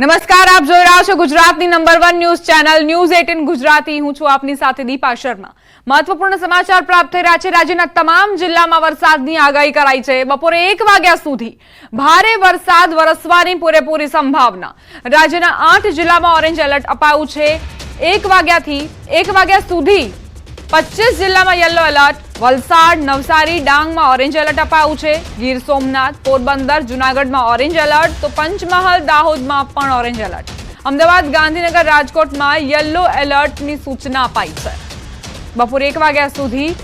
નમસ્કાર, આપ જોઈ રહ્યા છો ગુજરાતની number one news channel news eighteen Gujarati. હું છું આપની સાથે દીપા શર્મા. મહત્વપૂર્ણ સમાચાર પ્રાપ્ત થઈ રહ્યા છે. રાજ્યના તમામ જિલ્લામાં વરસાદની આગાહી કરાઈ છે. બપોરે એક વાગ્યા સુધી ભારે વરસાદ વરસવાની પૂરેપૂરી સંભાવના. રાજ્યના આઠ જિલ્લામાં ઓરેન્જ એલર્ટ અપાયું છે. એક વાગ્યાથી, એક વાગ્યા સુધી પચીસ જિલ્લામાં યલો એલર્ટ. વલસાડ, નવસારી, ડાંગમાં ઓરેન્જ એલર્ટ અપાયું છે. ગીર સોમનાથ, પોરબંદર, જુનાગઢમાં ઓરેન્જ એલર્ટ. તો પંચમહાલ, દાહોદમાં પણ ઓરેન્જ એલર્ટ. અમદાવાદ, ગાંધીનગર, રાજકોટમાં યલો એલર્ટની સૂચના અપાઈ છે. બપોરે એક વાગ્યા સુધી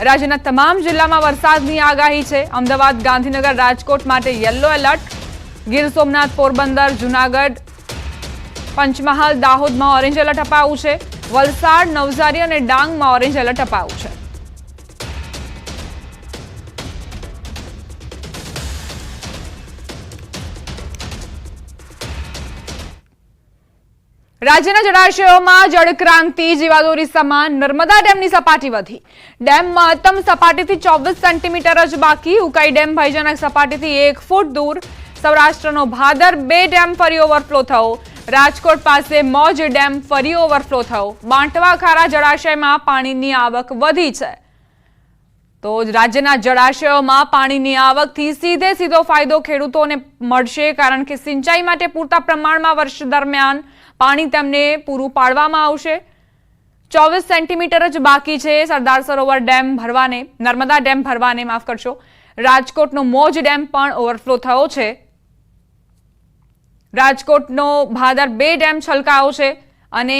રાજ્યના તમામ જિલ્લામાં વરસાદની આગાહી છે. અમદાવાદ, ગાંધીનગર, રાજકોટ માટે યલો એલર્ટ. ગીર સોમનાથ, પોરબંદર, જુનાગઢ, પંચમહાલ, દાહોદમાં ઓરેન્જ એલર્ટ અપાયું છે. વલસાડ, નવસારી અને ડાંગમાં ઓરેન્જ એલર્ટ અપાયું છે. રાજ્યના જળાશયોમાં જળક્રાંતિ, જીવાદોરી સમાન, નર્મદા ડેમની સપાટી વધી. ડેમ મહત્તમ સપાટીથી ચોવીસ સેન્ટીમીટર જ બાકી. ઉકાઈ ડેમ ભયજનક સપાટીથી એક ફૂટ દૂર. સૌરાષ્ટ્રનો ભાદર બે ડેમ ફરી ઓવરફ્લો થયો. રાજકોટ પાસે મોજ ડેમ ફરી ઓવરફ્લો થયો. બાંટવાખારા જળાશયમાં પાણીની આવક વધી છે. તો રાજ્યના જળાશયોમાં પાણીની આવકથી સીધે સીધો ફાયદો ખેડૂતોને મળશે કારણ કે સિંચાઈ માટે પૂરતા પ્રમાણમાં વર્ષ દરમિયાન પાણી તેમને પૂરું પાડવામાં આવશે. ચોવીસ સેન્ટીમીટર જ બાકી છે સરદાર સરોવર ડેમ ભરવાને, નર્મદા ડેમ ભરવાને, માફ કરશો. રાજકોટનો મોજ ડેમ પણ ઓવરફ્લો થયો છે. રાજકોટનો ભાદર બે ડેમ છલકાયો છે અને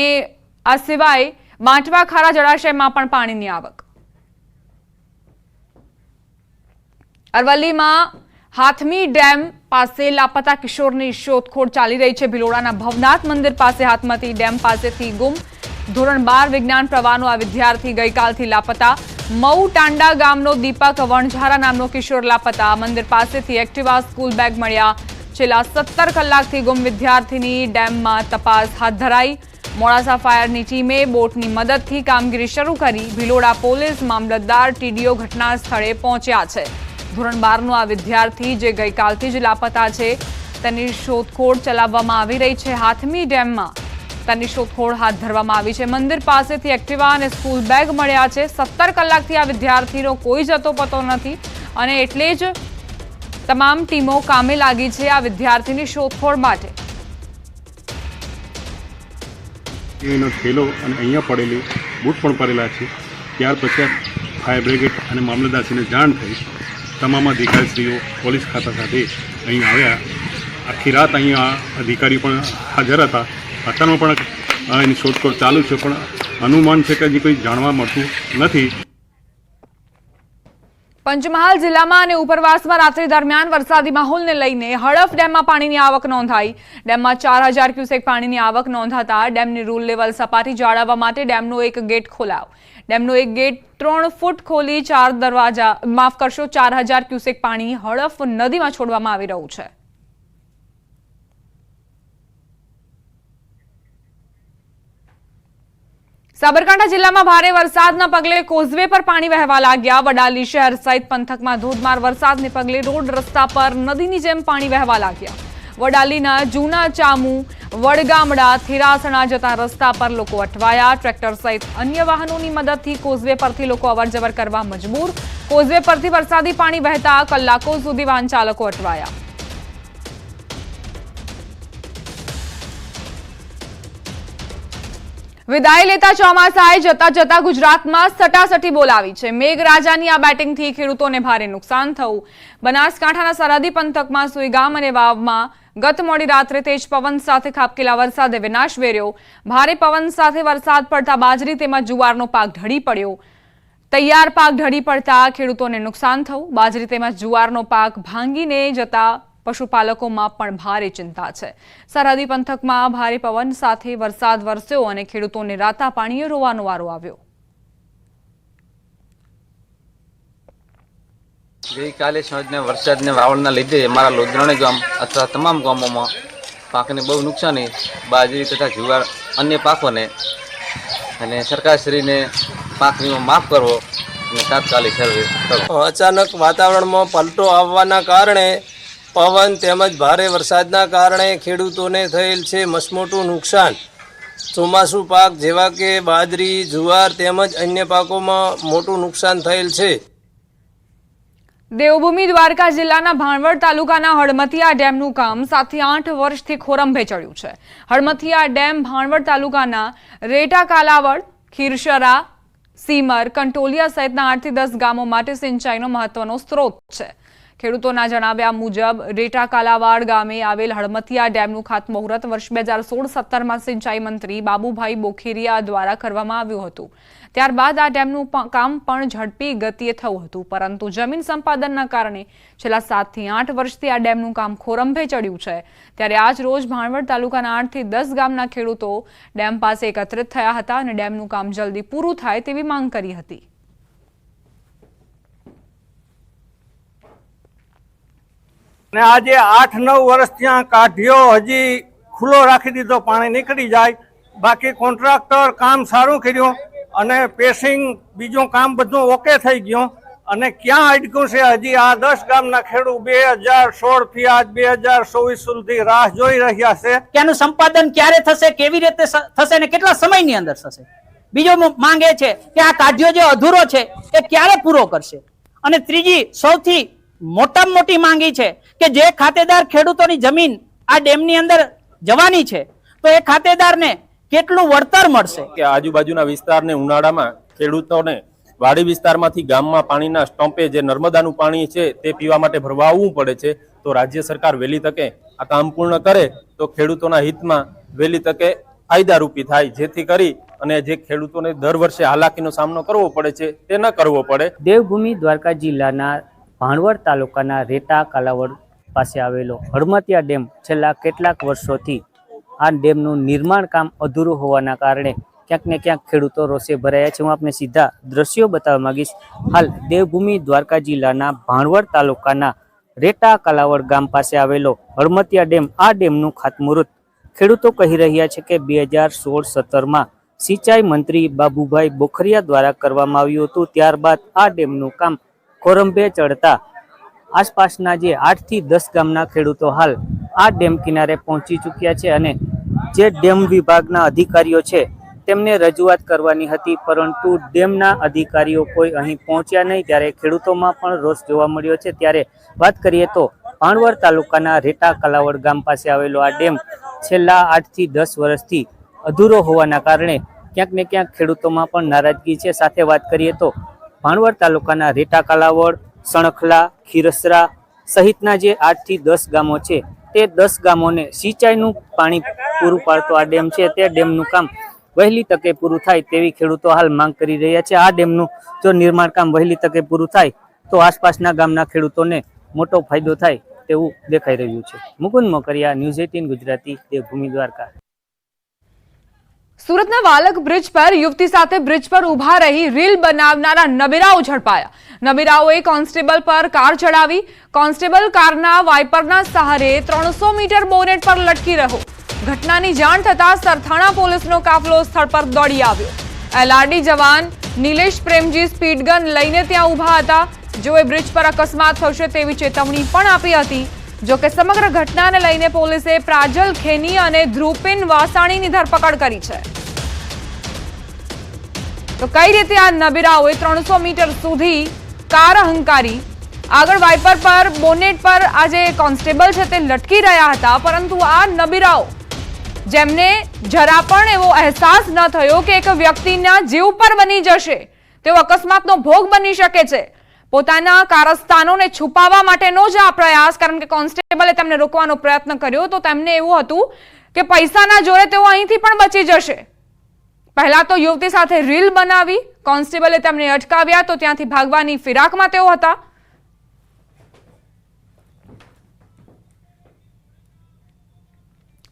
આ સિવાય માટવા ખારા જળાશયમાં પણ પાણીની આવક. અરવલ્લીમાં હાથમી ડેમ પાસે લાપતા કિશોરની શોધખોળ ચાલી રહી છે. ભિલોડાના ભવનાથ મંદિર પાસે હાથમતી ડેમ પાસેથી ગુમ ધોરણ બાર વિજ્ઞાન પ્રવાહનો આ વિદ્યાર્થી ગઈકાલથી લાપતા. મઉ ટાંડા ગામનો દીપક વણઝારા નામનો કિશોર લાપતા. મંદિર પાસેથી એક્ટિવા સ્કૂલ બેગ મળ્યા. છેલ્લા સત્તર કલાકથી ગુમ વિદ્યાર્થીની ડેમમાં તપાસ હાથ ધરાઈ. મોડાસા ફાયરની ટીમે બોટની મદદથી કામગીરી શરૂ કરી. ભિલોડા પોલીસ મામલતદાર ટીડીઓ ઘટના સ્થળે પહોંચ્યા છે. ધોરણ બારનો આ વિદ્યાર્થી જે ગઈકાલથી જ લાપતા છે, તેની શોધખોળ ચલાવવામાં આવી રહી છે હાથમી ડેમમાં. તેની શોધખોળ હાથ ધરવામાં આવી છે. મંદિર પાસેથી એક્ટિવા અને સ્કૂલ બેગ મળ્યા છે. સત્તર કલાકથી આ વિદ્યાર્થીનો કોઈ જતો પતો નથી અને એટલે જ તમામ ટીમો કામે લાગી છે આ વિદ્યાર્થીની શોધખોળ માટે. એનો થેલો અને અહીંયા પડેલી બૂટ પણ પડેલા છે. ત્યાર પછી ફાયર બ્રિગેડ અને મામલતદારશ્રીને જાણ થઈ તમામ અધિકારીશ્રીઓ પોલીસ ખાતા સાથે અહીં આવ્યા. આખી રાત અહીંયા અધિકારી પણ હાજર હતા. અત્યારમાં પણ એની શોધખોળ ચાલુ છે, પણ અનુમાન છે કે હજી કોઈ જાણવા મળતું નથી. પંચમહાલ જિલ્લામાં અને ઉપરવાસમાં રાત્રિ દરમિયાન વરસાદી માહોલને લઈને હડફ ડેમમાં પાણીની આવક નોંધાઈ. ડેમમાં ચાર હજાર ક્યુસેક પાણીની આવક નોંધાતા ડેમની રૂલ લેવલ સપાટી જાળવવા માટે ડેમનો એક ગેટ ખોલાવ ડેમનો એક ગેટ ત્રણ ફૂટ ખોલી ચાર દરવાજા માફ કરશો, ચાર હજાર ક્યુસેક પાણી હડફ નદીમાં છોડવામાં આવી રહ્યું છે. સાબરકાંઠા જિલ્લામાં ભારે વરસાદના પગલે કોઝવે પર પાણી વહેવા લાગ્યા. વડાલી શહેર સહિત પંથકમાં ધોધમાર વરસાદને પગલે રોડ રસ્તા પર નદીની જેમ પાણી વહેવા લાગ્યા. વડાલીના જૂના ચામુ, વડગામડા, થિરાસણા જતા રસ્તા પર લોકો અટવાયા. ટ્રેક્ટર સહિત અન્ય વાહનોની મદદથી કોઝવે પરથી લોકો અવરજવર કરવા મજબૂર. કોઝવે પરથી વરસાદી પાણી વહેતા કલાકો સુધી વાહન ચાલકો અટવાયા. વિદાય લેતા ચોમાસાએ જતા જતા ગુજરાતમાં સટાસટી બોલાવી છે. મેઘરાજાની આ બેટિંગથી ખેડૂતોને ભારે નુકસાન થયું. બનાસકાંઠાના સરહદી પંથકમાં સુઈગામ અને વાવમાં ગત મોડી રાત્રે તેજ પવન સાથે ખાબકેલા વરસાદે વિનાશ વેર્યો. ભારે પવન સાથે વરસાદ પડતા બાજરી તેમાં જુવારનો પાક ઢળી પડ્યો. તૈયાર પાક ઢળી પડતા ખેડૂતોને નુકસાન થયું. બાજરી તેમજ જુવારનો પાક ભાંગીને જતા પશુપાલકોમાં પણ ભારે ચિંતા છે. સરહદી પંથકમાં ભારે પવન સાથે વરસાદ વરસ્યો અને ખેડૂતોને રાતા પાણીએ રોવાનો વારો આવ્યો. ગઈકાલે સાંજના વરસાદને વાવળના લીધે અમારા લોધરાણી ગામ અથવા તમામ ગામોમાં પાકને બહુ નુકસાની બાજરી તથા જુવાર અન્ય પાકોને અને સરકારશ્રીને પાક વીમો માફ કરવો અને તાત્કાલિક સર્વે કરવો. અચાનક વાતાવરણમાં પલટો આવવાના કારણે પવન તેમજ ભારે વરસાદના કારણે ખેડૂતોને થયેલ છે મસમોટું નુકસાન. ચોમાસું પાક જેવા કે બાજરી, જુવાર તેમજ અન્ય પાકોમાં મોટું નુકસાન થયેલ છે. દેવભૂમિ દ્વારકા જિલ્લાના ભાણવડ તાલુકાના હળમતિયા ડેમનું કામ સાતથી આઠ વર્ષથી ખોરંભે ચડ્યું છે. હળમતિયા ડેમ ભાણવડ તાલુકાના રેટા કાલાવડ ખીરસરા સીમર, કંટોલિયા સહિતના આઠથી દસ ગામો માટે સિંચાઈનો મહત્વનો સ્ત્રોત છે. ખેડૂતોના જણાવ્યા મુજબ, રેટા કાલાવાડ ગામે આવેલ હળમતિયા ડેમનું ખાતમુહૂર્ત વર્ષ બે હજાર સોળ સત્તરમાં સિંચાઈ મંત્રી બાબુભાઈ બોખીરિયા દ્વારા કરવામાં આવ્યું હતું. ત્યારબાદ આ ડેમનું કામ પણ ઝડપી ગતિએ થયું હતું, પરંતુ જમીન સંપાદનના કારણે છેલ્લા સાતથી આઠ વર્ષથી આ ડેમનું કામ ખોરંભે ચડ્યું છે. ત્યારે આજ રોજ ભાણવડ તાલુકાના આઠથી દસ ગામના ખેડૂતો ડેમ પાસે એકત્રિત થયા હતા અને ડેમનું કામ જલ્દી પૂરું થાય તેવી માંગ કરી હતી. ને આજે આઠ નવ વર્ષ ત્યાં કાઢ્યો, હજી ખુલ્લો રાખી દીધો, પાણી નીકળી જાય. બાકી કોન્ટ્રાક્ટર કામ સારું કર્યું અને પેસિંગ બીજું કામ બધું ઓકે થઈ ગયું. અને ક્યાં અટક્યું છે? હજી આ દસ ગામના ખેડૂત બે હજાર સોળથી આજ બે હજાર ચોવીસ સુધી રાહ જોઈ રહ્યા છે. ત્યાંનું સંપાદન ક્યારે થશે, કેવી રીતે થશે અને કેટલા સમયની અંદર થશે? બીજો માંગે છે કે આ કાઢ્યો જે અધૂરો છે, એ ક્યારે પૂરો કરશે? અને ત્રીજી, સૌથી મોટામાં મોટી માંગી છે કે જે ખાતેદાર ખેડૂતોની જમીન આ ડેમની અંદર જવાની છે તો એ ખાતેદારને કેટલું વળતર મળશે? કે આજુબાજુના વિસ્તારને ઉનાળામાં ખેડૂતોને વાડી વિસ્તારમાંથી ગામમાં પાણીના સ્ટોમ્પે જે નર્મદાનું પાણી છે તે પીવા માટે ભરવા આવવું પડે છે તો રાજ્ય સરકાર વહેલી તકે આ કામ પૂર્ણ કરે તો ખેડૂતોના હિતમાં વહેલી તકે ફાયદારૂપી થાય જેથી કરી અને જે ખેડૂતોને દર વર્ષે હાલાકીનો સામનો કરવો પડે છે તે ન કરવો પડે. દેવભૂમિ દ્વારકા જિલ્લાના ભાણવડ તાલુકાના રેટા કાલાવડ પાસે આવેલો હળમતિયા ડેમ છેલ્લા કેટલાક વર્ષોથી આ ડેમનું નિર્માણ કામ અધૂરું હોવાના કારણે ક્યાંક ને ક્યાંક ખેડૂતો રોષે ભરાયા છે. હું આપને સીધા દ્રશ્યો બતાવવા માંગીશ. હાલ દેવભૂમિ દ્વારકા જિલ્લાના ભાણવડ તાલુકાના રેટા કાલાવડ ગામ પાસે આવેલો હળમતિયા ડેમ આ ડેમનું ખાતમુહૂર્ત. ખેડૂતો કહી રહ્યા છે કે બે હજાર સોળ સત્તરમાં સિંચાઈ મંત્રી બાબુભાઈ બોખરિયા દ્વારા કરવામાં આવ્યું હતું. ત્યારબાદ આ ડેમનું કામ કોરંભે ચડતા. આસપાસના જે આઠથી દસ ગામના ખેડૂતો હાલ આ ડેમ કિનારે પહોંચી ચૂક્યા છે અને જે ડેમ વિભાગના અધિકારીઓ છે, તેમને રજૂઆત કરવાની હતી, પરંતુ ડેમના અધિકારીઓ કોઈ અહીં પહોંચ્યા નહીં. ત્યારે ખેડૂતોમાં પણ રોષ જોવા મળ્યો છે. ત્યારે વાત કરીએ તો ભાણવર તાલુકાના રેટા કલાવડ ગામ પાસે આવેલો આ ડેમ છેલ્લા આઠથી દસ વર્ષથી અધૂરો હોવાના કારણે ક્યાંક ને ક્યાંક ખેડૂતોમાં પણ નારાજગી છે. સાથે વાત કરીએ તો ભાણવડ તાલુકાના રેટા કાલાવડ, સણખલા, ખીરસરા સહિતના જે આઠથી દસ ગામો છે, તે દસ ગામોને સિંચાઈનું પાણી પૂરું પાડતો આ ડેમ છે. તે ડેમનું કામ વહેલી તકે પૂરું થાય તેવી ખેડૂતો હાલ માંગ કરી રહ્યા છે. આ ડેમનું જો નિર્માણ કામ વહેલી તકે પૂરું થાય, તો આસપાસના ગામના ખેડૂતોને મોટો ફાયદો થાય તેવું દેખાઈ રહ્યું છે. Mukund Mokariya, news eighteen Gujarati, Devbhoomi Dwarka. સુરતના વાલક બ્રિજ પર યુવતી સાથે બ્રિજ પર ઊભા રહી રીલ બનાવનારા નબીરાઓ ઝડપાયા. નબીરાઓએ કોન્સ્ટેબલ પર કાર ચડાવી. કોન્સ્ટેબલ કારના વાઇપરના સહારે ત્રણસો મીટર બોનેટ પર લટકી રહ્યો. ઘટનાની જાણ થતાં સરથાણા પોલીસનો કાફલો સ્થળ પર દોડી આવ્યો. એલઆરડી જવાન નિલેશ પ્રેમજી સ્પીડગન લઈને ત્યાં ઊભા હતા. જેઓએ બ્રિજ પર અકસ્માત થશે તેવી ચેતવણી પણ આપી હતી. જોકે સમગ્ર ઘટનાને લઈને પોલીસે પ્રાજલ ખેની અને ધ્રુપિન વાસાણીની ધરપકડ કરી છે. તો કઈ રીતે આ નબીરાઓએ ત્રણસો મીટર સુધી કાર હંકારી આગળ વાઇપર પર, બોનેટ પર આ જે કોન્સ્ટેબલ છે તે લટકી રહ્યા હતા, પરંતુ આ નબીરાઓ જેમને જરા પણ એવો અહેસાસ ન થયો કે એક વ્યક્તિના જીવ પર બની જશે, તેઓ અકસ્માતનો ભોગ બની શકે છે. પોતાના કારસ્તાનોને છુપાવવા માટેનો જ આ પ્રયાસ, કારણ કે કોન્સ્ટેબલે તેમને રોકવાનો પ્રયત્ન કર્યો, તો તેમને એવું હતું કે પૈસાના જોરે તેઓ અહીંથી પણ બચી જશે. પહેલા તો યુવતી સાથે રીલ બનાવી, કોન્સ્ટેબલે તેમને અટકાવ્યા તો ત્યાંથી ભાગવાની ફિરાકમાં તેઓ હતા.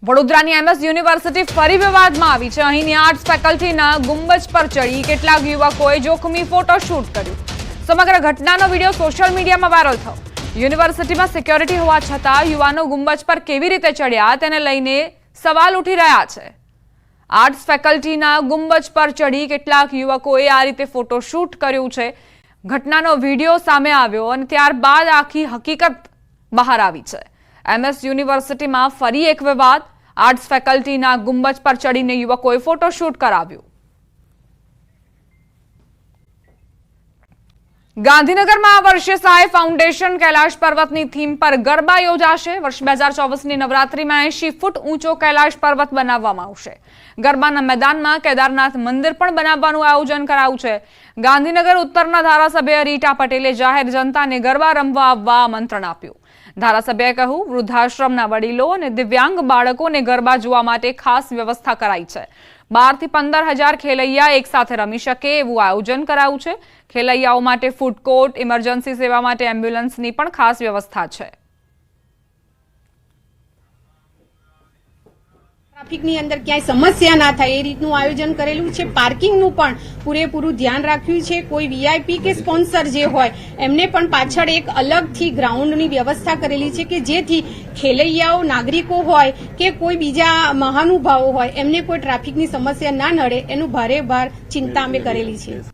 વડોદરાની એમએસ યુનિવર્સિટી ફરી વિવાદમાં આવી છે. અહીંની આર્ટ્સ ફેકલ્ટીના ગુંબજ પર ચડી કેટલાક યુવકોએ જોખમી ફોટોશૂટ કર્યું. સમગ્ર ઘટનાનો વીડિયો સોશિયલ મીડિયામાં વાયરલ થયો. યુનિવર્સિટીમાં સિક્યોરિટી હોવા છતાં યુવાનો ગુંબજ પર કેવી રીતે ચડ્યા તેને લઈને સવાલ ઉઠી રહ્યા છે. આર્ટ્સ ફેકલ્ટીના ગુંબજ પર ચડી કેટલાક યુવકોએ આ રીતે ફોટોશૂટ કર્યું છે. ઘટનાનો વીડિયો સામે આવ્યો અને ત્યારબાદ આખી હકીકત બહાર આવી છે. એમએસ યુનિવર્સિટીમાં ફરી એક વિવાદ. આર્ટ્સ ફેકલ્ટીના ગુંબજ પર ચડીને યુવકોએ ફોટોશૂટ કરાવ્યું. ગાંધીનગરમાં આ વર્ષે સાય ફાઉન્ડેશન કૈલાશ પર્વતની થીમ પર ગરબા યોજાશે. વર્ષ બે હજાર ચોવીસની નવરાત્રીમાં એંશી ફૂટ ઊંચો કૈલાશ પર્વત બનાવવામાં આવશે. ગરબાના મેદાનમાં કેદારનાથ મંદિર પણ બનાવવાનું આયોજન કરાયું છે. ગાંધીનગર ઉત્તરના ધારાસભ્ય રીટા પટેલે જાહેર જનતાને ગરબા રમવા આવવા આમંત્રણ આપ્યું. ધારાસભ્યએ કહ્યું, વૃદ્ધાશ્રમના વડીલો અને દિવ્યાંગ બાળકોને ગરબા જોવા માટે ખાસ વ્યવસ્થા કરાઈ છે. બારથી પંદર હજાર ખેલૈયા એક સાથે રમી શકે એવું આયોજન કરાયું છે. ખેલૈયાઓ માટે ફૂડ કોર્ટ ઇમરજન્સી સેવા માટે એમ્બ્યુલન્સની પણ ખાસ વ્યવસ્થા છે. ટ્રાફિકની અંદર ક્યાંય સમસ્યા ના થાય, એ રીતનું આયોજન કરેલું છે. પાર્કિંગનું પણ પૂરેપૂરું ધ્યાન રાખ્યું છે. કોઈ વીઆઈપી કે સ્પોન્સર જે હોય, એમને પણ પાછળ એક અલગથી ગ્રાઉન્ડની વ્યવસ્થા કરેલી છે કે જેથી ખેલૈયાઓ, નાગરિકો હોય કે કોઈ બીજા મહાનુભાવો હોય, એમને કોઈ ટ્રાફિકની સમસ્યા ના નડે, એનું ભારે ભાર ચિંતા અમે કરેલી છે.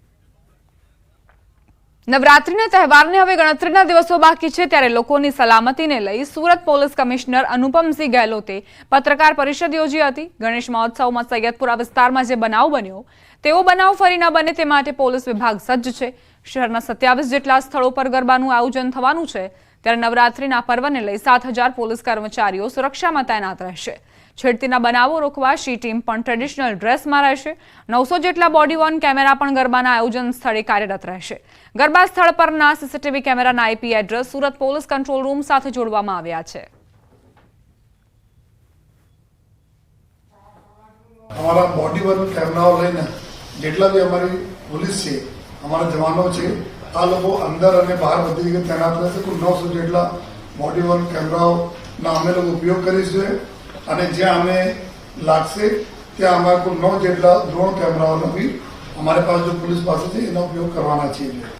નવરાત્રીના તહેવારને હવે ગણતરીના દિવસો બાકી છે ત્યારે લોકોની સલામતીને લઈ સુરત પોલીસ કમિશનર અનુપમસિંહ ગેહલોતે પત્રકાર પરિષદ યોજી હતી. ગણેશ મહોત્સવમાં સૈયદપુરા વિસ્તારમાં જે બનાવ બન્યો, તેવો બનાવ ફરી ન બને તે માટે પોલીસ વિભાગ સજ્જ છે. શહેરના સત્યાવીસ જેટલા સ્થળો પર ગરબાનું આયોજન થવાનું છે, ત્યારે નવરાત્રીના પર્વને લઈ સાત પોલીસ કર્મચારીઓ સુરક્ષામાં તૈનાત રહેશે. છેડતીના બનાવો રોકવા શી ટીમ પણ ટ્રેડિશનલ ડ્રેસમાં રહેશે. નવસો જેટલા બોડી વોર્ન કેમેરા પણ ગરબાના આયોજન સ્થળે કાર્યરત રહેશે. ગરબા સ્થળ પરના સીસીટીવી કેમેરાના IP address Surat police control room સાથે જોડવામાં આવ્યા છે. અમારા બોડી વર્ક કેમેરાઓ લઈને જેટલા બી અમારી પોલીસ છે, અમારા જવાનો છે, આ લોકો અંદર અને બહાર બધી જગ્યાએ તૈનાત રહેશે. કુલ નવસો જેટલા બોડી વર્ક કેમેરાઓના અમે લોકો ઉપયોગ કરીશું. અને જ્યાં અમે લાગશે ત્યાં અમારે કુલ નવ જેટલા ડ્રોન કેમેરાઓનો બી અમારી પાસે જો પોલીસ પાસે છે, એનો ઉપયોગ કરવાના છીએ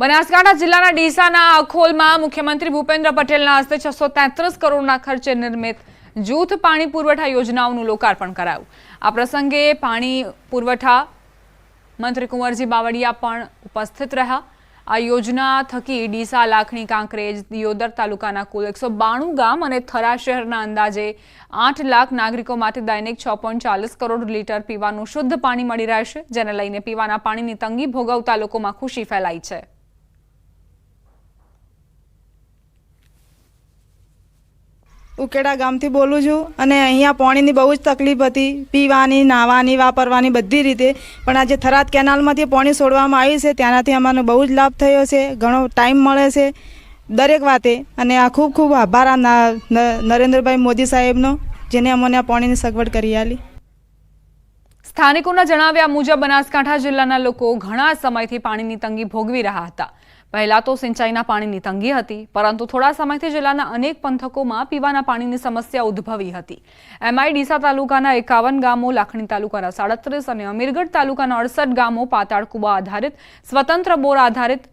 બનાસકાંઠા જિલ્લાના ડીસાના અખોલમાં મુખ્યમંત્રી ભૂપેન્દ્ર પટેલના હસ્તે છસો તેત્રીસ કરોડના ખર્ચે નિર્મિત જૂથ પાણી પુરવઠા યોજનાઓનું લોકાર્પણ કરાયું. આ પ્રસંગે પાણી પુરવઠા મંત્રી કુંવરજી બાવળિયા પણ ઉપસ્થિત રહ્યા. આ યોજના થકી ડીસા લાખણી કાંકરેજ દિયોદર તાલુકાના કુલ એકસો બાણું ગામ અને થરા શહેરના અંદાજે આઠ લાખ નાગરિકો માટે દૈનિક છ ચાલીસ કરોડ લીટર પીવાનું શુદ્ધ પાણી મળી રહેશે, જેને લઈને પીવાના પાણીની તંગી ભોગવતા લોકોમાં ખુશી ફેલાઈ છે. ઉકેડા ગામથી બોલું છું અને અહીંયા પાણીની બહુ જ તકલીફ હતી. પીવાની, નાહવાની, વાપરવાની બધી રીતે. પણ આજે થરાદ કેનાલમાંથી પાણી છોડવામાં આવ્યું છે. ત્યાંનાથી અમારો બહુ જ લાભ થયો છે. ઘણો ટાઈમ મળે છે દરેક વાતે. અને આ ખૂબ ખૂબ આભાર આ નરેન્દ્રભાઈ મોદી સાહેબનો, જેને અમને આ પાણીની સગવડ કરી આલી. સ્થાનિકોના જણાવ્યા મુજબ બનાસકાંઠા જિલ્લાના લોકો ઘણા સમયથી પાણીની તંગી ભોગવી રહ્યા હતા. પહેલા તો સિંચાઈના પાણીની તંગી હતી, પરંતુ થોડા સમયથી જિલ્લાના અનેક પંથકોમાં પીવાના પાણીની સમસ્યા ઉદ્ભવી હતી. એમઆઈ ડીસા તાલુકાના એકાવન ગામો, લાખણી તાલુકાના સાડત્રીસ અને અમીરગઢ તાલુકાના અડસઠ ગામો પાતાળ કુવા આધારિત, સ્વતંત્ર બોર આધારિત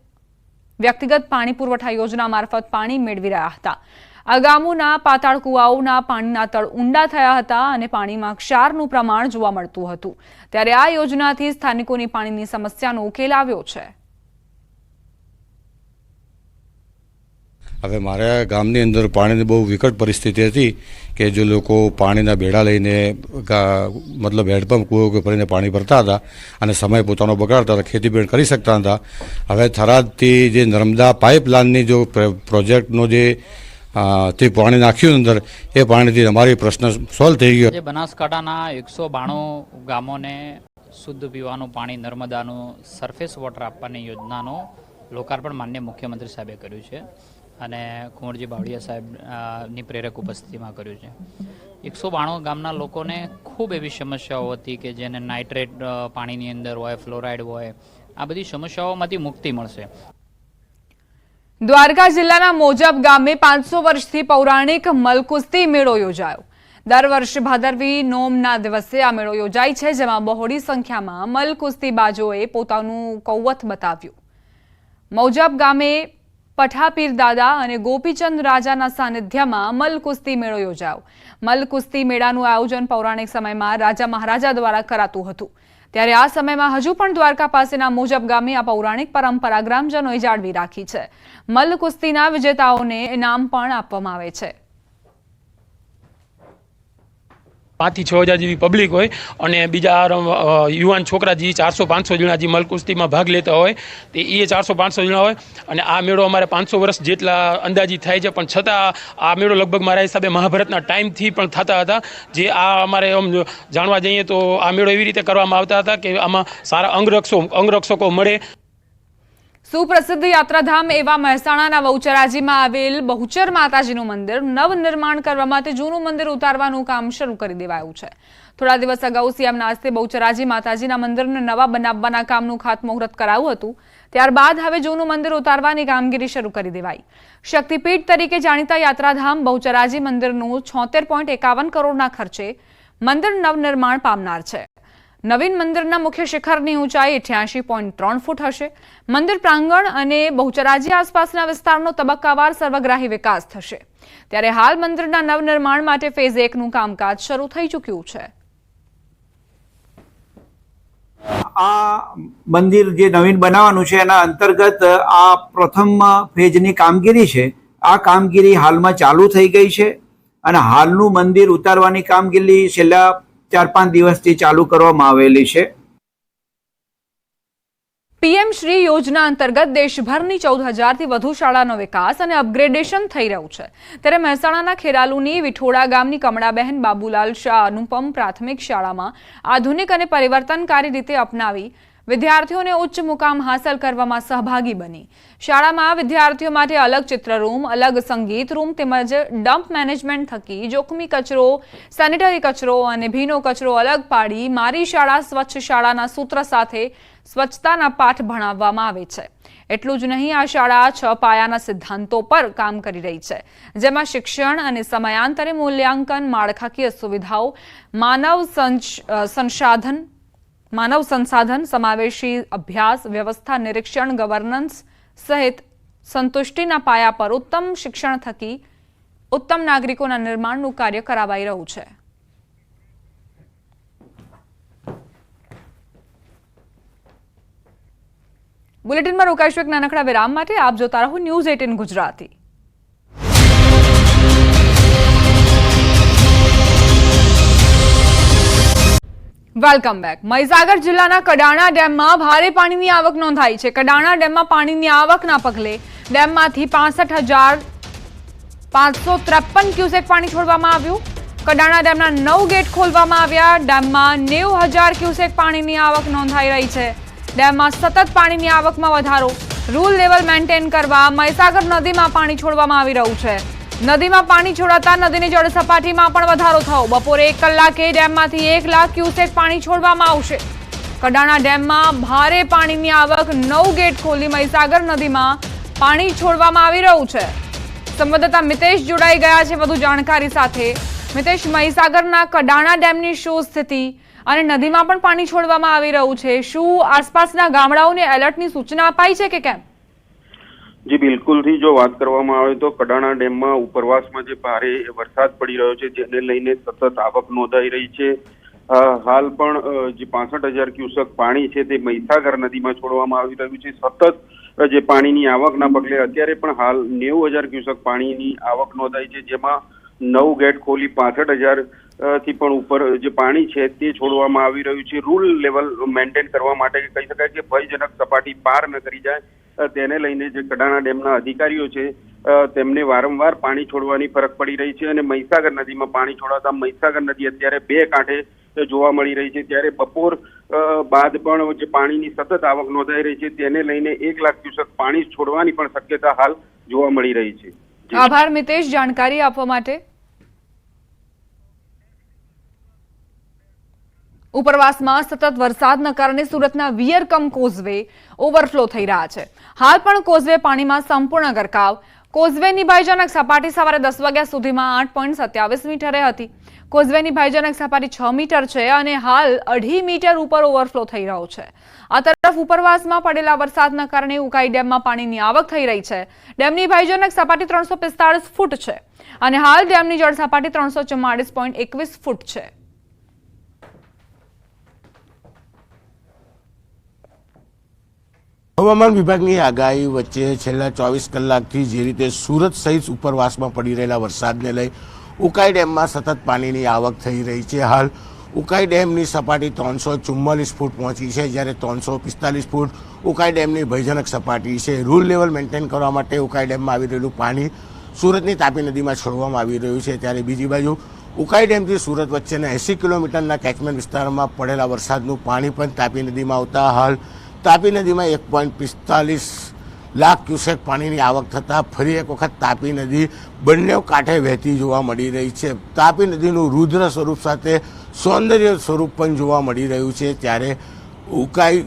વ્યક્તિગત પાણી પુરવઠા યોજના મારફત પાણી મેળવી રહ્યા હતા. આ ગામોના પાતાળ કુવાઓના પાણીના તળ ઊંડા થયા હતા અને પાણીમાં ક્ષારનું પ્રમાણ જોવા મળતું હતું. ત્યારે આ યોજનાથી સ્થાનિકોની પાણીની સમસ્યાનો ઉકેલ આવ્યો છે. હવે મારા ગામની અંદર પાણીની બહુ વિકટ પરિસ્થિતિ હતી કે જે લોકો પાણીના બેડા લઈને મતલબ હેન્ડપંપ કૂવો કે ભરીને પાણી ભરતા હતા અને સમય પોતાનો બગાડતા હતા ખેતી પણ કરી શકતા હતા. હવે થરાદથી જે નર્મદા પાઇપલાઇનની જો પ્ર- પ્રોજેક્ટનો જે તે પાણી નાખ્યું અંદર, એ પાણીથી અમારી પ્રશ્ન સોલ્વ થઈ ગયો. બનાસકાંઠાના એકસો બાણું ગામોને શુદ્ધ પીવાનું પાણી નર્મદાનું સરફેસ વોટર આપવાની યોજનાનો લોકાર્પણ માન્ય મુખ્યમંત્રી સાહેબે કર્યું છે. અને કુંવરજી બાવળિયા સાહેબની પ્રેરક ઉપસ્થિતિમાં કર્યું છે. એકસો બાણું ગામના લોકોને ખૂબ એવી સમસ્યાઓ હતી કે જેને નાઇટ્રેટ પાણીની અંદર હોય, ફ્લોરાઇડ હોય, આ બધી સમસ્યાઓમાંથી મુક્તિ મળશે. દ્વારકા જિલ્લાના મોજબ ગામે પાંચસો વર્ષથી પૌરાણિક મલકુસ્તી મેળો યોજાયો. દર વર્ષે ભાદરવી નોમના દિવસે આ મેળો યોજાય છે, જેમાં બહોળી સંખ્યામાં મલકુસ્તીબાજોએ પોતાનું કૌવત બતાવ્યું. મૌજબ ગામે પઠાપીર દાદા અને ગોપીચંદ રાજાના સાનિધ્યમાં મલકુસ્તી મેળો યોજાયો. મલકુસ્તી મેળાનું આયોજન પૌરાણિક સમયમાં રાજા મહારાજા દ્વારા કરાતું હતું. ત્યારે આ સમયમાં હજુ પણ દ્વારકા પાસેના મુજબ ગામે આ પૌરાણિક પરંપરા ગ્રામજનોએ જાળવી રાખી છે. મલકુસ્તીના કુસ્તીના વિજેતાઓને ઇનામ પણ આપવામાં આવે છે. પાંચથી છ હજાર જેવી પબ્લિક હોય અને બીજા યુવાન છોકરા જે ચારસો પાંચસો જણા જે મલકુસ્તીમાં ભાગ લેતા હોય, તે એ ચારસો પાંચસો જણા હોય અને આ મેળો અમારે પાંચસો વર્ષ જેટલા અંદાજિત થાય છે. પણ છતાં આ મેળો લગભગ મારા હિસાબે મહાભારતના ટાઈમથી પણ થતા હતા. જે આ અમારે આમ જાણવા જઈએ તો આ મેળો એવી રીતે કરવામાં આવતા હતા કે આમાં સારા અંગરક્ષો, અંગરક્ષકો મળે. સુપ્રસિદ્ધ યાત્રાધામ એવા મહેસાણાના બહુચરાજીમાં આવેલ બહુચર માતાજીનું મંદિર નવનિર્માણ કરવા માટે જૂનું મંદિર ઉતારવાનું કામ શરૂ કરી દેવાયું છે. થોડા દિવસ અગાઉ સીએમના હસ્તે બહુચરાજી માતાજીના મંદિરને નવા બનાવવાના કામનું ખાતમુહૂર્ત કરાયું હતું. ત્યારબાદ હવે જૂનું મંદિર ઉતારવાની કામગીરી શરૂ કરી દેવાઈ. શક્તિપીઠ તરીકે જાણીતા યાત્રાધામ બહુચરાજી મંદિરનું છોતેર પોઈન્ટ એકાવન કરોડના ખર્ચે મંદિર નવનિર્માણ પામનાર છે. નવીન મંદિરના મુખ્ય શિખરની ઊંચાઈ અઠ્યાસી પોઈન્ટ ત્રણ ફૂટ હશે. મંદિર પ્રાંગણ અને બહુચરાજી આસપાસના વિસ્તારનો તબક્કાવાર સર્વગ્રાહી વિકાસ થશે. ત્યારે હાલ મંદિરના નવનિર્માણ માટે ફેઝ એકનું કામકાજ શરૂ થઈ ચૂક્યું છે. આ મંદિર જે નવીન બનાવવાનું છે, એના અંતર્ગત આ પ્રથમ ફેજની કામગીરી છે. આ કામગીરી હાલમાં ચાલુ થઈ ગઈ છે અને હાલનું મંદિર ઉતારવાની કામગીરી છેલ્લા ચાર પાંચ દિવસથી ચાલુ કરવામાં આવેલી છે. પીએમ શ્રી યોજના અંતર્ગત દેશભરની ચૌદ હજારથી વધુ શાળાનો વિકાસ અને અપગ્રેડેશન થઈ રહ્યું છે. ત્યારે મહેસાણાના ખેરાલુની વિઠોડા ગામની કમળાબહેન બાબુલાલ શાહ અનુપમ પ્રાથમિક શાળામાં આધુનિક અને પરિવર્તનકારી રીતે અપનાવી વિદ્યાર્થીઓને ઉચ્ચ મુકામ હાંસલ કરવામાં સહભાગી બની. શાળામાં વિદ્યાર્થીઓ માટે અલગ ચિત્ર રૂમ, અલગ સંગીત રૂમ તેમજ ડમ્પ મેનેજમેન્ટ થકી જોખમી કચરો, સેનિટરી કચરો અને ભીનો કચરો અલગ પાડી મારી શાળા સ્વચ્છ શાળાના સૂત્ર સાથે સ્વચ્છતાના પાઠ ભણાવવામાં આવે છે. એટલું જ નહીં, આ શાળા છ પાયાના સિદ્ધાંતો પર કામ કરી રહી છે. જેમાં શિક્ષણ અને સમયાંતરે મૂલ્યાંકન, માળખાકીય સુવિધાઓ, માનવ સંસાધન માનવ સંસાધન, સમાવેશી અભ્યાસ, વ્યવસ્થા નિરીક્ષણ ગવર્નન્સ સહિત સંતુષ્ટિના પાયા પર ઉત્તમ શિક્ષણ થકી ઉત્તમ નાગરિકોના નિર્માણનું કાર્ય કરાવાઈ રહ્યું છે. બુલેટિનમાં રોકાઈશું એક નાનકડા વિરામ માટે. આપ જોતા રહો news eighteen Gujarati. Welcome back Mahisagar જિલ્લાના કડાણા ડેમમાં ભારે પાણીની આવક નોંધાઈ છે. કડાણા ડેમમાં પાણીની આવકના પગલે ડેમમાંથી પાસઠ હજાર પાંચસો ત્રેપન ક્યુસેક પાણી છોડવામાં આવ્યું. કડાણા ડેમના નવ ગેટ ખોલવામાં આવ્યા. ડેમમાં નેવું હજાર ક્યુસેક પાણીની આવક નોંધાઈ રહી છે. ડેમમાં સતત પાણીની આવકમાં વધારો. રૂલ લેવલ મેન્ટેન કરવા મહીસાગર નદીમાં પાણી છોડવામાં આવી રહ્યું છે. નદીમાં પાણી છોડાતા નદીની જળ સપાટીમાં પણ વધારો થયો. બપોરે એક કલાકે ડેમમાંથી એક લાખ ક્યુસેક પાણી છોડવામાં આવશે. કડાણા ડેમમાં ભારે પાણીની આવક. નવ ગેટ ખોલી મહીસાગર નદીમાં પાણી છોડવામાં આવી રહ્યું છે. સંવાદદાતા મિતેશ જોડાઈ ગયા છે વધુ જાણકારી સાથે. મિતેશ, મહીસાગરના કડાણા ડેમની શું સ્થિતિ અને નદીમાં પણ પાણી છોડવામાં આવી રહ્યું છે? શું આસપાસના ગામડાઓને એલર્ટની સૂચના અપાઈ છે કે કેમ? જી બિલકુલથી જો વાત કરવામાં આવે તો કડાણા ડેમમાં ઉપરવાસમાં જે ભારે વરસાદ પડી રહ્યો છે, જેને લઈને સતત આવક નોંધાઈ રહી છે. હાલ પણ જે પાસઠ હજાર ક્યુસેક પાણી છે તે મહીસાગર નદીમાં છોડવામાં આવી રહ્યું છે. સતત જે પાણીની આવકના પગલે અત્યારે પણ હાલ નેવું હજાર ક્યુસેક પાણીની આવક નોંધાઈ છે, જેમાં નવ ગેટ ખોલી પાસઠ હજારથી પણ ઉપર જે પાણી છે તે છોડવામાં આવી રહ્યું છે. રૂલ લેવલ મેન્ટેન કરવા માટે કહી શકાય કે ભયજનક સપાટી પાર ન કરી જાય. તેને લઈને જે કડાણા ડેમના અધિકારીઓ છે તેમને વારંવાર પાણી છોડવાની ફરક પડી રહી છે અને મહીસાગર નદીમાં પાણી છોડાતા મહીસાગર નદી અત્યારે બે કાંઠે જોવા મળી રહી છે. ત્યારે બપોર બાદ પણ જે પાણીની સતત આવક નોંધાઈ રહી છે, તેને લઈને એક લાખ ક્યુસેક પાણી છોડવાની પણ શક્યતા હાલ જોવા મળી રહી છે. આભાર મિતેશ, જાણકારી આપવા માટે. ઉપરવાસમાં સતત વરસાદના કારણે સુરતના વિયરકમ કોઝવે ઓવરફ્લો થઈ રહ્યા છે. હાલ પણ કોઝવે પાણીમાં સંપૂર્ણ ગરકાવ. કોઝવેની ભયજનક સપાટી સવારે દસ વાગ્યા સુધીમાં આઠ પોઈન્ટ સત્યાવીસ મીટરે હતી. કોઝવેની ભયજનક સપાટી છ મીટર છે અને હાલ અઢી મીટર ઉપર ઓવરફ્લો થઈ રહ્યો છે. આ તરફ ઉપરવાસમાં પડેલા વરસાદના કારણે ઉકાઈ ડેમમાં પાણીની આવક થઈ રહી છે. ડેમની ભયજનક સપાટી ત્રણસો પિસ્તાળીસ ફૂટ છે અને હાલ ડેમની જળ સપાટી ત્રણસો ચુમ્માળીસ પોઈન્ટ એકવીસ ફૂટ છે. હવામાન વિભાગની આગાહી વચ્ચે છેલ્લા ચોવીસ કલાકથી જે રીતે સુરત સહિત ઉપરવાસમાં પડી રહેલા વરસાદને લઈ ઉકાઈ ડેમમાં સતત પાણીની આવક થઈ રહી છે. હાલ ઉકાઈ ડેમની સપાટી ત્રણસો ચુમ્માલીસ ફૂટ પહોંચી છે, જ્યારે ત્રણસો પિસ્તાલીસ ફૂટ ઉકાઈ ડેમની ભયજનક સપાટી છે. રૂલ લેવલ મેન્ટેન કરવા માટે ઉકાઈ ડેમમાં આવી રહેલું પાણી સુરતની તાપી નદીમાં છોડવામાં આવી રહ્યું છે. ત્યારે બીજી બાજુ ઉકાઈ ડેમથી સુરત વચ્ચેના એંસી કિલોમીટરના કેચમેન્ટ વિસ્તારમાં પડેલા વરસાદનું પાણી પણ તાપી નદીમાં આવતા હાલ તાપી નદીમાં એક પોઈન્ટ પિસ્તાલીસ લાખ ક્યુસેક પાણીની આવક થતાં ફરી એક વખત તાપી નદી બંને કાંઠે વહેતી જોવા મળી રહી છે. તાપી નદીનું રુદ્ર સ્વરૂપ સાથે સૌંદર્ય સ્વરૂપ પણ જોવા મળી રહ્યું છે. ત્યારે ઉકાઈ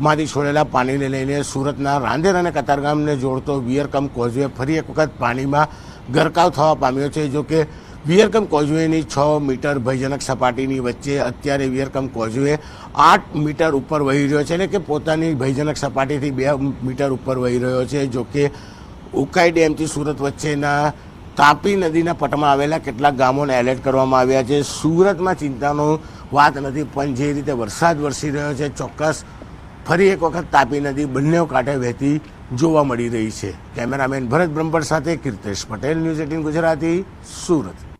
માંથી છોડેલા પાણીને લઈને સુરતના રાંદેર અને કતારગામને જોડતો વિયરકમ કોઝવે ફરી એક વખત પાણીમાં ગરકાવ થવા પામ્યો છે. જો કે વિયરકમ કોઝવેની છ મીટર ભયજનક સપાટીની વચ્ચે અત્યારે વિયરકમ કોઝવે આઠ મીટર ઉપર વહી રહ્યો છે એટલે કે પોતાની ભયજનક સપાટીથી બે મીટર ઉપર વહી રહ્યો છે, જો કે ઉકાઈ ડેમથી સુરત વચ્ચેના તાપી નદીના પટમાં આવેલા કેટલાક ગામોને એલર્ટ કરવામાં આવ્યા છે. સુરતમાં ચિંતાનો વાત નથી, પણ જે રીતે વરસાદ વરસી રહ્યો છે, ચોક્કસ ફરી એક વખત તાપી નદી બંને કાંઠે વહેતી જોવા મળી રહી છે. કેમેરામેન ભરત બ્રહ્મભટ્ટ સાથે કીર્તેશ પટેલ, ન્યૂઝ એટીન ગુજરાતી, સુરત.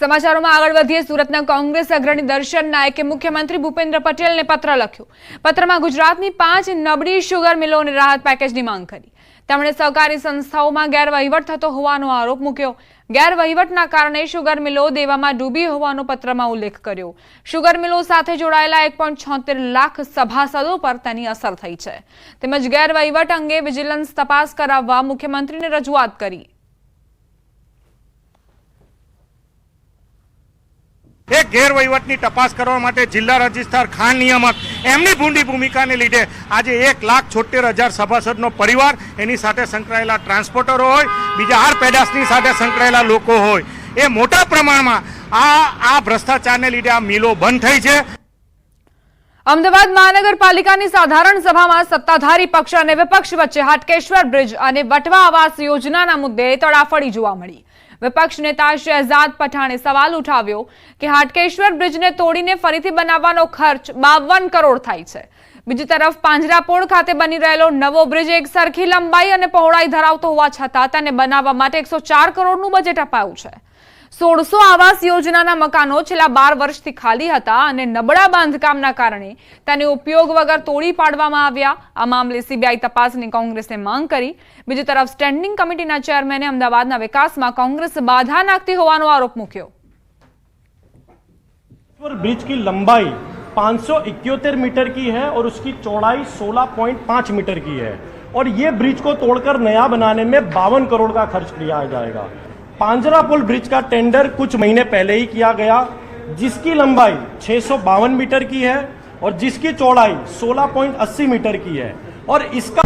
સમાચારોમાં આગળ વધીએ. સુરતના કોંગ્રેસ અગ્રણી દર્શન નાયકે મુખ્યમંત્રી ભૂપેન્દ્ર પટેલને પત્ર લખ્યો. પત્રમાં ગુજરાતની પાંચ નબળી શુગર મિલોને રાહત પેકેજની માંગ કરી. તેમણે સહકારી સંસ્થાઓમાં ગેરવહીવટ થતો હોવાનો આરોપ મૂક્યો. ગેરવહીવટના કારણે શુગર મિલો દેવામાં ડૂબી હોવાનો પત્રમાં ઉલ્લેખ કર્યો. શુગર મિલો સાથે જોડાયેલા એક લાખ સભાસદો પર તેની અસર થઈ છે. તેમજ ગેરવહીવટ અંગે વિજિલન્સ તપાસ કરાવવા મુખ્યમંત્રીને રજૂઆત કરી. એ ગેરવહીવટની તપાસ કરવા માટે જિલ્લા રજિસ્ટ્રાર ખાન નિયામક એમની ભૂંડી ભૂમિકાને લીધે આજે એક લાખ છોતેર હજાર સભાસદનો પરિવાર એની સાથે સંકળાયેલા ટ્રાન્સપોર્ટરો હોય, બીજા આર પેદાશની સાથે સંકળાયેલા લોકો હોય. એ મોટા પ્રમાણમાં આ આ ભ્રષ્ટાચારને લીધે આ મિલો બંધ થઈ છે. અમદાવાદ મહાનગરપાલિકાની સાધારણ સભામાં સત્તાધારી પક્ષ અને વિપક્ષ વચ્ચે હાટકેશ્વર બ્રિજ અને વટવા આવાસ યોજનાના મુદ્દે તડાફડી જોવા મળી. વિપક્ષ નેતા શહેજાદ પઠાણે સવાલ ઉઠાવ્યો કે હાટકેશ્વર બ્રિજને તોડીને ફરીથી બનાવવાનો ખર્ચ બાવન કરોડ થાય છે. બીજી તરફ પાંજરાપોળ ખાતે બની રહેલો નવો બ્રિજ એક સરખી લંબાઈ અને પહોળાઈ ધરાવતો હોવા છતાં તેને બનાવવા માટે એકસો કરોડનું બજેટ અપાયું છે. સોળસો આવાસ યોજનાના મકાનો છેલ્લા બાર વર્ષથી ખાલી હતા અને નબળા બાંધકામના કારણે તેને ઉપયોગ વગર તોડી પાડવામાં આવ્યા આ મામલે સીબીઆઈ તપાસની કોંગ્રેસે માંગ કરી બીજી તરફ સ્ટેન્ડિંગ કમિટીના ચેરમેને અમદાવાદના વિકાસમાં કોંગ્રેસ બાધા નાખતી હોવાનો આરોપ મૂક્યો ब्रिज की लंबाई पाँच मीटर की है और उसकी चौड़ाई 16.5 मीटर की है और ये ब्रिज को तोड़कर नया बनाने में बावन करोड़ का खर्च किया जाएगा पांजरा पुल ब्रिज का टेंडर कुछ महीने पहले ही किया गया, जिसकी लंबाई छह सौ बावन मीटर की है और जिसकी चौड़ाई 16.80 मीटर की है। और इसका